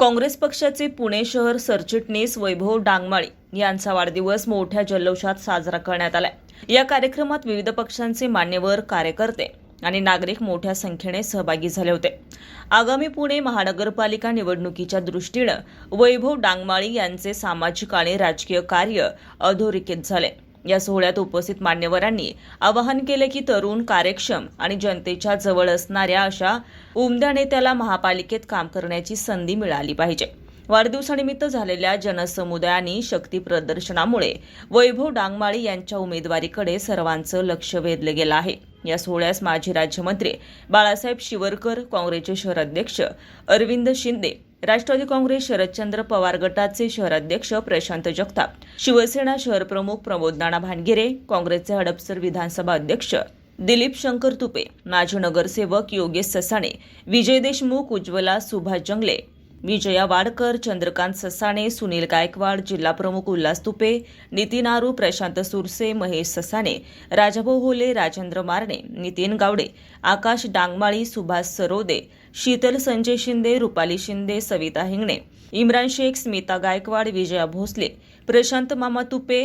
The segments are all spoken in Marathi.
काँग्रेस पक्षाचे पुणे शहर सरचिटणीस वैभव डांगमाळी यांचा वाढदिवस मोठ्या जल्लोषात साजरा करण्यात आला या कार्यक्रमात विविध पक्षांचे मान्यवर कार्यकर्ते आणि नागरिक मोठ्या संख्येने सहभागी झाले होते. आगामी पुणे महानगरपालिका निवडणुकीच्या दृष्टीनं वैभव डांगमाळी यांचे सामाजिक आणि राजकीय कार्य अधोरेखित झाले. या सोहळ्यात उपस्थित मान्यवरांनी आवाहन केले की तरुण कार्यक्षम आणि जनतेच्या जवळ असणाऱ्या अशा उमद्या नेत्याला महापालिकेत काम करण्याची संधी मिळाली पाहिजे. वाढदिवसानिमित्त झालेल्या जनसमुदायाने शक्ती प्रदर्शनामुळे वैभव डांगमाळी यांच्या उमेदवारीकडे सर्वांचं लक्ष वेधलं गेलं आहे. या सोहळ्यास माजी राज्यमंत्री बाळासाहेब शिवरकर काँग्रेसचे शहर अध्यक्ष अरविंद शिंदे राष्ट्रवादी काँग्रेस शरदचंद्र पवार गटाचे शहराध्यक्ष प्रशांत जगताप शिवसेना शहरप्रमुख प्रमोद नाना भानगिरे काँग्रेसचे हडपसर विधानसभा अध्यक्ष दिलीप शंकर तुपे माजी नगरसेवक योगेश ससाणे विजय देशमुख उज्ज्वला सुभाष जंगले विजया वाडकर चंद्रकांत ससाणे सुनील गायकवाड जिल्हाप्रमुख उल्हास तुपे नितीन आरू प्रशांत सुरसे महेश ससाणे राजाभाऊ होले राजेंद्र मारणे नितीन गावडे आकाश डांगमाळी सुभाष सरोदे शीतल संजय शिंदे रुपाली शिंदे सविता हिंगणे इम्रान शेख स्मिता गायकवाड विजया भोसले प्रशांत मामा तुपे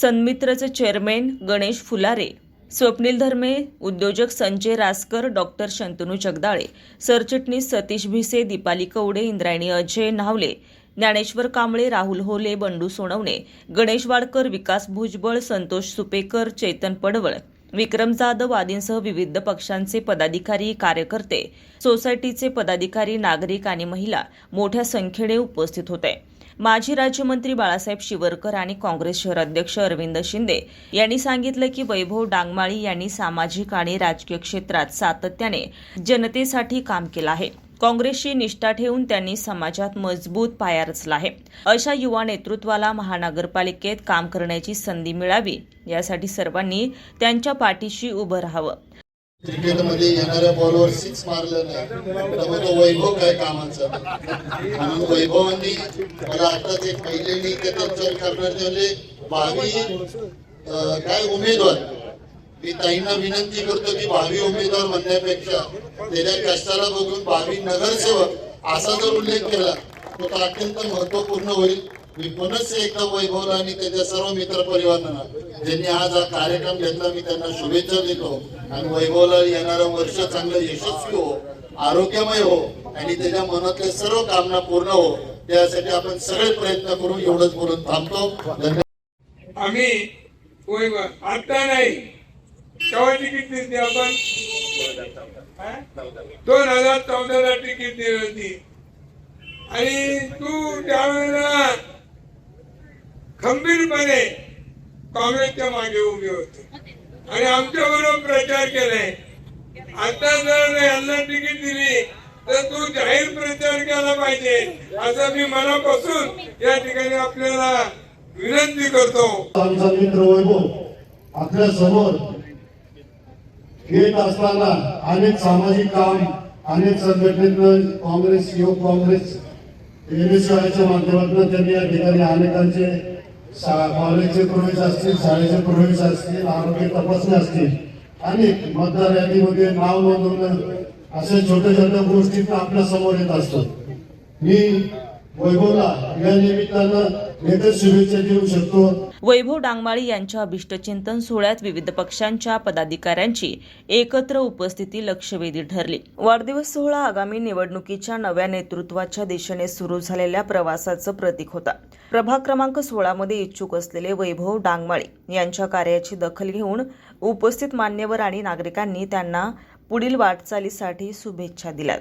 सन्मित्रचे चेअरमॅन गणेश फुलारे स्वप्नील धर्मे उद्योजक संजय रासकर डॉक्टर शंतनू जगदाळे सरचिटणीस सतीश भिसे दीपाली कवडे इंद्रायणी अजय नावले ज्ञानेश्वर कांबळे राहुल होले बंडू सोनवणे गणेश वाडकर विकास भुजबळ संतोष सुपेकर चेतन पडवळ विक्रम जाधव आदींसह विविध पक्षांचे पदाधिकारी कार्यकर्ते सोसायटीचे पदाधिकारी नागरिक आणि महिला मोठ्या संख्येने उपस्थित होते. माजी राज्यमंत्री बाळासाहेब शिवरकर आणि काँग्रेस शहर अध्यक्ष अरविंद शिंदे यांनी सांगितलं की वैभव डांगमाळी यांनी सामाजिक आणि राजकीय क्षेत्रात सातत्याने जनतेसाठी काम केलं आहे. काँग्रेसशी निष्ठा ठेवून त्यांनी समाजात मजबूत पाया रचला आहे. अशा युवा नेतृत्वाला महानगरपालिकेत काम करण्याची संधी मिळावी यासाठी सर्वांनी त्यांच्या पाठीशी उभं राहावं. क्रिकेटमध्ये येणाऱ्या बॉलवर सिक्स मारलं नाही. त्यामुळे तो वैभव काय कामाचा? म्हणून वैभवांनी मला आताच पहिले महिलेनी ते त्यांच्यावर करणार म्हणजे भावी काय उमेदवार? मी ताईंना विनंती करतो की भावी उमेदवार म्हणण्यापेक्षा त्याच्या कष्टाला बघून भावी नगरसेवक असा जर उल्लेख केला तर तो अत्यंत महत्त्वपूर्ण होईल. मी पुनश्च एकदा वैभवला आणि त्याच्या सर्व मित्र परिवारांना ज्यांनी आज हा कार्यक्रम घेतला मी त्यांना शुभेच्छा देतो. आणि वैभवला येणारं वर्ष चांगलं यशस्वी हो आरोग्यमय हो आणि त्याच्या मनातल्या सर्व कामना पूर्ण हो त्यासाठी आपण सगळे प्रयत्न करू एवढंच बोलून थांबतो. आम्ही होय आता नाही. केव्हा तिकीट दिली आपण? दोन हजार चौदाला तिकीट दिली होती आणि तू त्यावेळेला खंबीरपणे काँग्रेसच्या मागे उभे होते. आणि आमच्या बरोबर प्रचार केलाय आता जर यांना तिकीट दिली तर तू जाहीर प्रचार केला पाहिजे असं मी मनापासून या ठिकाणी आपल्याला विनंती करतो. आमचा मित्र वैभव आपल्यासमोर येत असताना अनेक सामाजिक काम अनेक संघटनेतनं काँग्रेस युवक काँग्रेस एनएसआयच्या माध्यमातून त्यांनी या ठिकाणी अनेकांचे कॉलेजचे प्रवेश असतील शाळेचे प्रवेश असतील आरोग्य तपासणी असतील अनेक मतदार यादीमध्ये नाव नोंदवणं अशा छोट्या छोट्या गोष्टी आपल्यासमोर येत असतात. मी वैभवला या निमित्तानं एकच शुभेच्छा देऊ शकतो. वैभव डांगमाळी यांच्या अभिष्टचिंतन सोहळ्यात विविध पक्षांच्या पदाधिकाऱ्यांची एकत्र उपस्थिती लक्षवेधी ठरली. वाढदिवस सोहळा आगामी निवडणुकीच्या नव्या नेतृत्वाच्या दिशेने सुरू झालेल्या प्रवासाचं प्रतीक होता. प्रभाग क्रमांक सोळामध्ये इच्छुक असलेले वैभव डांगमाळी यांच्या कार्याची दखल घेऊन उपस्थित मान्यवर आणि नागरिकांनी त्यांना पुढील वाटचालीसाठी शुभेच्छा दिल्या.